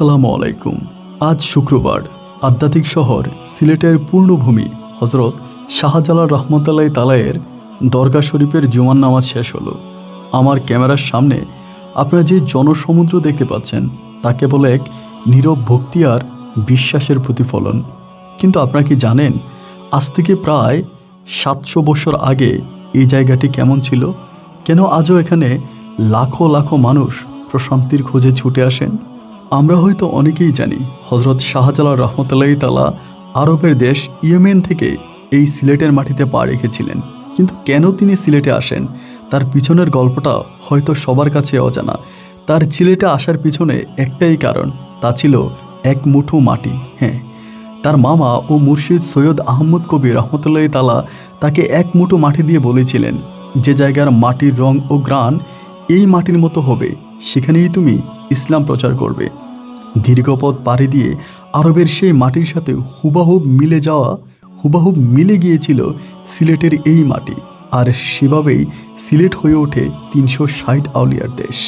আসসালামু আলাইকুম। আজ শুক্রবার আধ্যাত্মিক শহর সিলেটের পূর্ণভূমি হজরত শাহজালাল রহমতুল্লাহ তালায়ের দরগা শরীফের জুমান নামাজ শেষ হলো। আমার ক্যামেরার সামনে আপনারা যে জনসমুদ্র দেখতে পাচ্ছেন, তা কেবল এক নীরব ভক্তি আর বিশ্বাসের প্রতিফলন। কিন্তু আপনারা কি জানেন, আজ থেকে প্রায় সাতশো বছর আগে এই জায়গাটি কেমন ছিল? কেন আজও এখানে লাখো লাখো মানুষ প্রশান্তির খোঁজে ছুটে আসেন? আমরা হয়তো অনেকেই জানি হজরত শাহজালাল রহমতুল্লাহ তালা আরবের দেশ ইয়েমেন থেকে এই সিলেটের মাটিতে পা রেখেছিলেন। কিন্তু কেন তিনি সিলেটে আসেন? তার পিছনের গল্পটা হয়তো সবার কাছে অজানা। তার সিলেটে আসার পিছনে একটাই কারণ, তা ছিল এক মুঠো মাটি। হ্যাঁ তার মামা ও মুর্শিদ সৈয়দ আহমদ কবির রহমতুল্লাহ তালা তাকে এক মুঠো মাটি দিয়ে বলেছিলেন, যে জায়গার মাটির রং ও গ্রান এই মাটির মতো হবে, সেখানেই তুমি ইসলাম প্রচার করবে। দীর্ঘপথ পাড়ি দিয়ে আরবের সেই মাটির সাথে হুবাহুব মিলে যাওয়া হুবাহুব মিলে গিয়েছিল সিলেটের এই মাটি। আর সেভাবেই সিলেট হয়ে ওঠে তিনশো ষাট আউলিয়ার দেশ।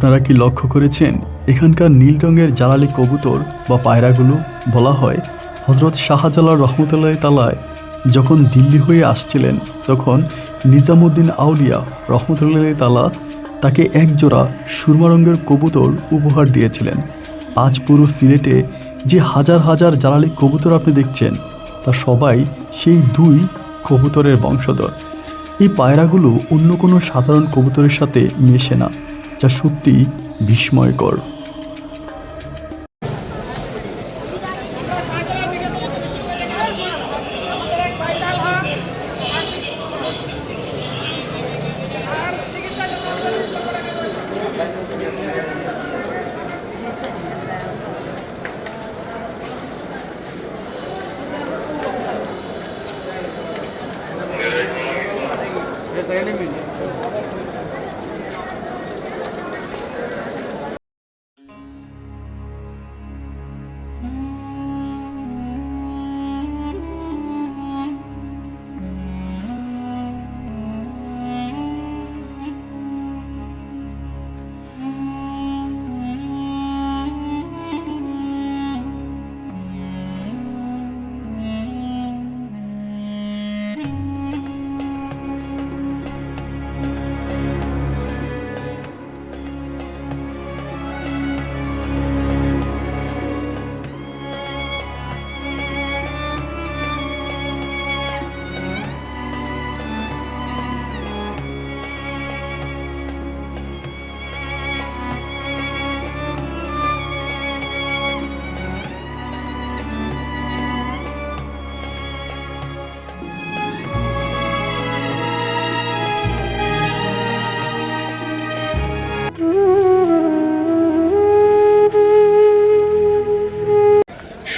আপনারা কি লক্ষ্য করেছেন? এখানকার নীল রঙের জ্বালালি কবুতর বা পায়রাগুলো বলা হয় হজরত শাহজালাল রহমতুল্লাহ তালায় যখন দিল্লি হয়ে আসছিলেন, তখন নিজামুদ্দিন আউলিয়া রহমতুল্লাহ তালা তাকে এক জোড়া সুরমা রঙের কবুতর উপহার দিয়েছিলেন। আজ পুরো সিলেটে যে হাজার হাজার জ্বালালি কবুতর আপনি দেখছেন, তা সবাই সেই দুই কবুতরের বংশধর। এই পায়রাগুলো অন্য কোনো সাধারণ কবুতরের সাথে মেশে না। যা সত্যিই বিস্ময়কর।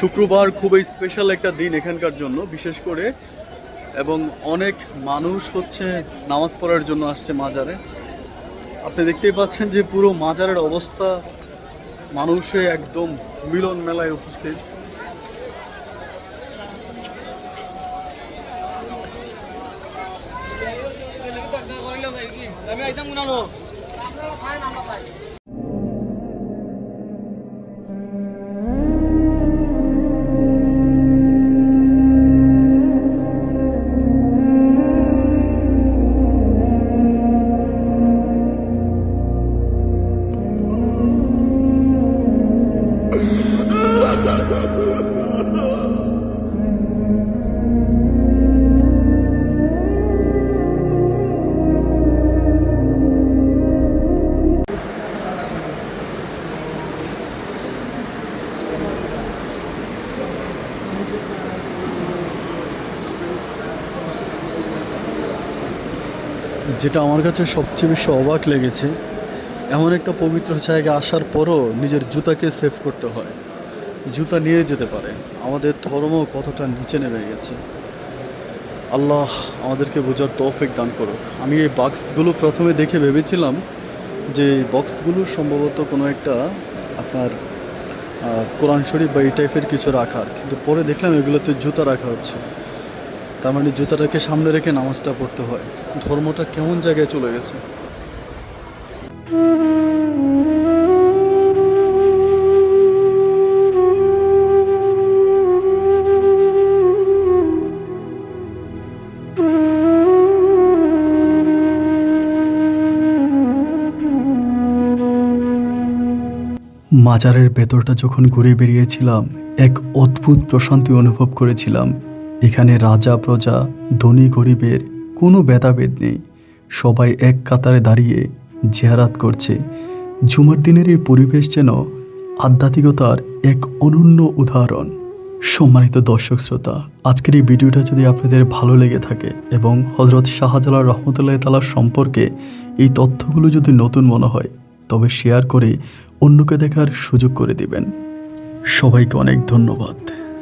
শুক্রবার খুবই স্পেশাল একটা দিন এখানকার জন্য, বিশেষ করে এবং অনেক মানুষ হচ্ছে নামাজ পড়ার জন্য আসছে মাজারে। আপনি দেখতেই পাচ্ছেন যে পুরো মাজারের অবস্থা মানুষে একদম মিলন মেলায় উপস্থিত। আমি যেটা আমার কাছে সবচেয়ে বেশি অবাক লেগেছে, এমন একটা পবিত্র জায়গায় আসার পরও নিজের জুতাকে সেভ করতে হয়। জুতা নিয়ে যেতে পারে। আমাদের ধর্ম কতটা নিচে নেমে গেছে। আল্লাহ আমাদেরকে বোঝার তৌফিক দান করুক। আমি এই বক্সগুলো প্রথমে দেখে ভেবেছিলাম যে এই বক্সগুলো সম্ভবত কোনো একটা আপনার কোরআন শরীফ বা এই টাইপের কিছু রাখার। কিন্তু পরে দেখলাম এগুলোতে জুতা রাখা হচ্ছে। তার মানে জুতাটাকে সামনে রেখে নামাজটা পড়তে হয়। ধর্মটা কেমন জায়গায় চলে গেছে? মাজারের ভেতরটা যখন ঘুরে বেরিয়েছিলাম, এক অদ্ভুত প্রশান্তি অনুভব করেছিলাম। এখানে রাজা, প্রজা, ধনী গরিবের কোনো ভেদাভেদ নেই। সবাই এক কাতারে দাঁড়িয়ে জেহারাত করছে। জুমার দিনের এই পরিবেশ যেন আধ্যাত্মিকতার এক অনন্য উদাহরণ। সম্মানিত দর্শক শ্রোতা, আজকের এই ভিডিওটা যদি আপনাদের ভালো লেগে থাকে এবং হজরত শাহজালাল রহমতুল্লাহ তালার সম্পর্কে এই তথ্যগুলো যদি নতুন মনে হয়, তবে শেয়ার করে অন্যকে দেখার সুযোগ করে দিবেন। সবাইকে অনেক ধন্যবাদ।